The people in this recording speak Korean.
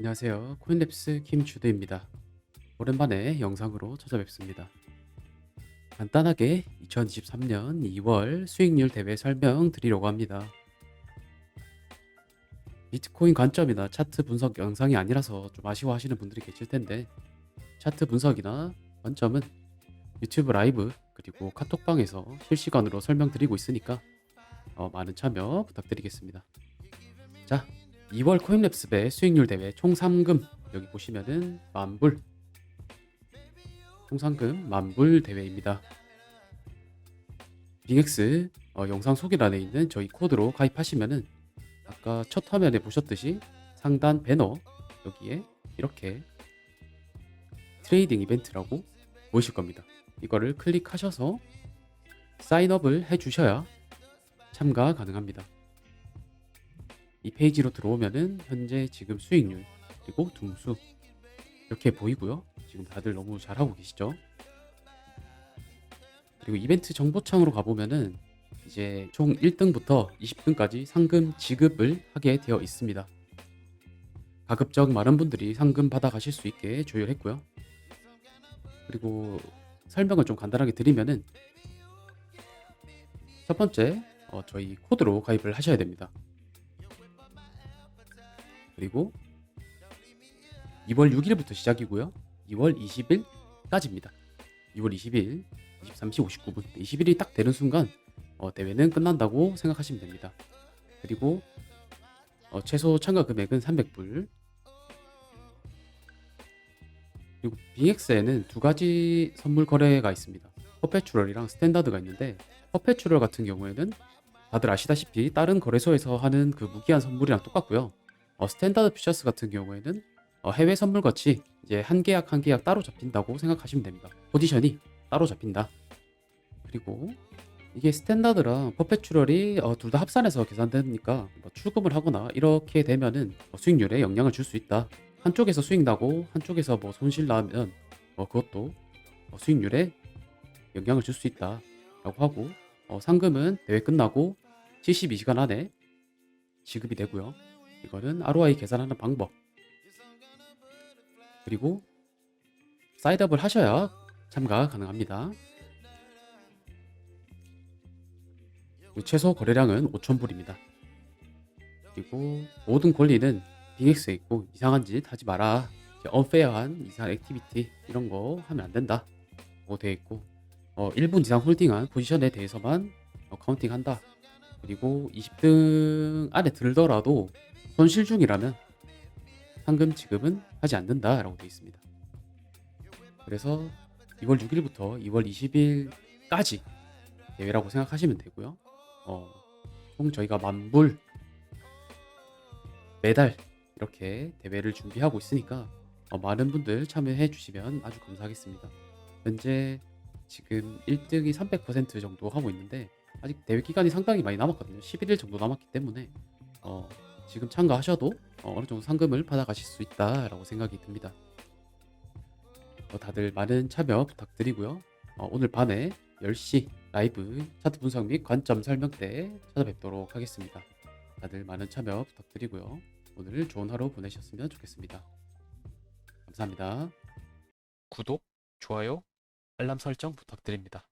안녕하세요. 코인랩스 김주대입니다. 오랜만에 영상으로 찾아뵙습니다. 간단하게 2023년 2월 수익률 대회 설명 드리려고 합니다. 비트코인 관점이나 차트 분석 영상이 아니라서 좀 아쉬워하시는 분들이 계실 텐데 차트 분석이나 관점은 유튜브 라이브 그리고 카톡방에서 실시간으로 설명드리고 있으니까 어, 많은 참여 부탁드리겠습니다. 자, 2월 코인랩스배 수익률 대회 총 상금 여기 보시면은 만불 총 상금 만불 대회입니다. 빙엑스 어, 영상 소개란에 있는 저희 코드로 가입하시면은 아까 첫 화면에 보셨듯이 상단 배너 여기에 이렇게 트레이딩 이벤트라고 보이실 겁니다. 이거를 클릭하셔서 사인업을 해주셔야 참가 가능합니다. 이 페이지로 들어오면은 현재 지금 수익률 그리고 둥수 이렇게 보이고요. 지금 다들 너무 잘하고 계시죠? 그리고 이벤트 정보창으로 가보면은 이제 총 1등부터 20등까지 상금 지급을 하게 되어 있습니다. 가급적 많은 분들이 상금 받아 가실 수 있게 조율했고요. 그리고 설명을 좀 간단하게 드리면은 첫 번째 어, 저희 코드로 가입을 하셔야 됩니다. 그리고 2월 6일부터 시작이고요. 2월 20일까지입니다. 2월 20일 23시 59분 20일이 딱 되는 순간 어, 대회는 끝난다고 생각하시면 됩니다. 그리고 어, 최소 참가 금액은 300불 그리고 빙엑스에는 두 가지 선물 거래가 있습니다. 퍼페추럴이랑 스탠다드가 있는데 퍼페추럴 같은 경우에는 다들 아시다시피 다른 거래소에서 하는 그 무기한 선물이랑 똑같고요. 어, 스탠다드 퓨처스 같은 경우에는 어, 해외 선물 같이 이제 한 계약 한 계약 따로 잡힌다고 생각하시면 됩니다. 포지션이 따로 잡힌다. 그리고 이게 스탠다드랑 퍼페추럴이 어, 둘 다 합산해서 계산되니까 뭐 출금을 하거나 이렇게 되면은 어, 수익률에 영향을 줄 수 있다. 한쪽에서 수익 나고 한쪽에서 뭐 손실 나면 어, 그것도 어, 수익률에 영향을 줄 수 있다라고 하고 어, 상금은 대회 끝나고 72시간 안에 지급이 되고요. 이거는 ROI 계산하는 방법. 그리고 사이드업을 하셔야 참가 가능합니다. 최소 거래량은 5,000불입니다. 그리고 모든 권리는 빙엑스에 있고 이상한 짓 하지 마라. 언페어한 이상한 액티비티 이런 거 하면 안 된다. 뭐 되어 있고 어, 1분 이상 홀딩한 포지션에 대해서만 어, 카운팅한다. 그리고 20등 안에 들더라도 손실 중이라면 상금 지급은 하지 않는다라고 되어 있습니다. 그래서 2월 6일부터 2월 20일까지 대회라고 생각하시면 되고요. 어, 총 저희가 만불 매달 이렇게 대회를 준비하고 있으니까 어, 많은 분들 참여해 주시면 아주 감사하겠습니다. 현재 지금 1등이 300% 정도 하고 있는데 아직 대회 기간이 상당히 많이 남았거든요. 11일 정도 남았기 때문에 어, 지금 참가하셔도 어, 어느 정도 상금을 받아가실 수 있다라고 생각이 듭니다. 어, 다들 많은 참여 부탁드리고요. 어, 오늘 밤에 10시 라이브 차트 분석 및 관점 설명 때 찾아뵙도록 하겠습니다. 다들 많은 참여 부탁드리고요. 오늘 좋은 하루 보내셨으면 좋겠습니다. 감사합니다. 구독, 좋아요, 알람 설정 부탁드립니다.